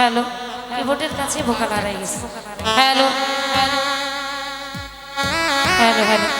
Hello ভোটের কাছে বোকাল হারাই গেছে। Hello hello hello.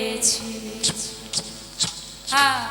Ah.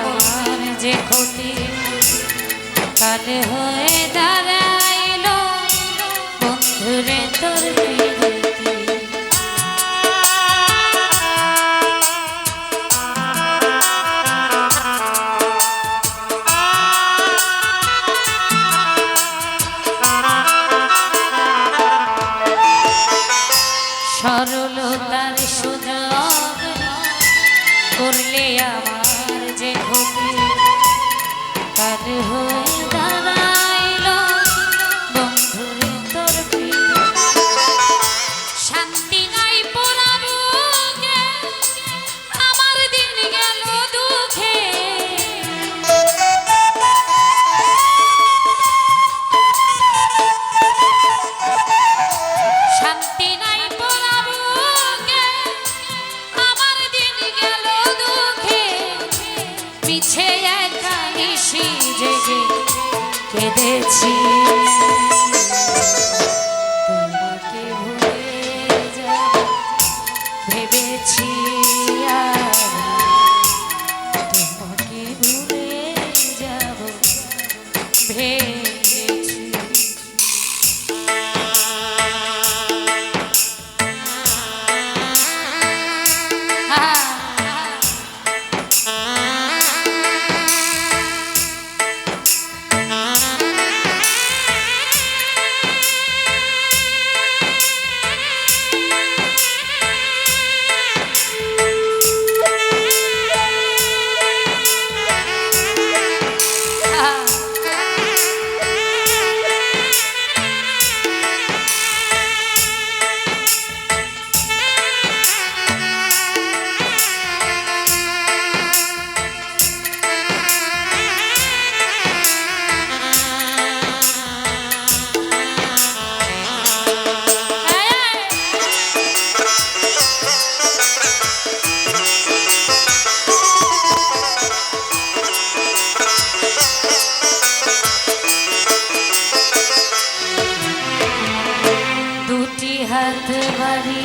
আমার যে ক্ষতি কাল হয়ে দাঁড়াইল। বন্ধুরে তোর সরলতার সুযোগ করলে আমার 情 রাতে বাড়ি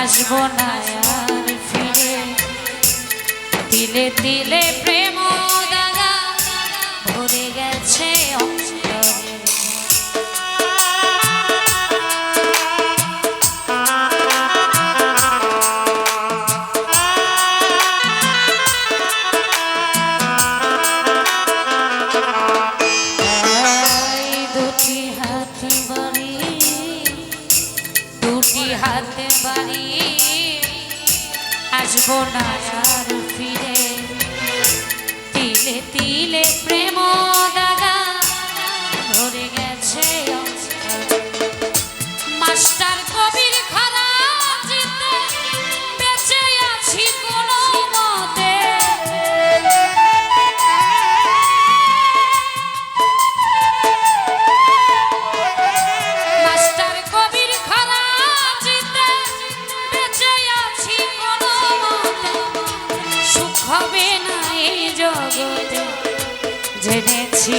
আসব না আর ফিরে। তিলে তিলে প্রেম দাদা ভরে গেছে অংশ হবে না এই জগতে। জেনেছি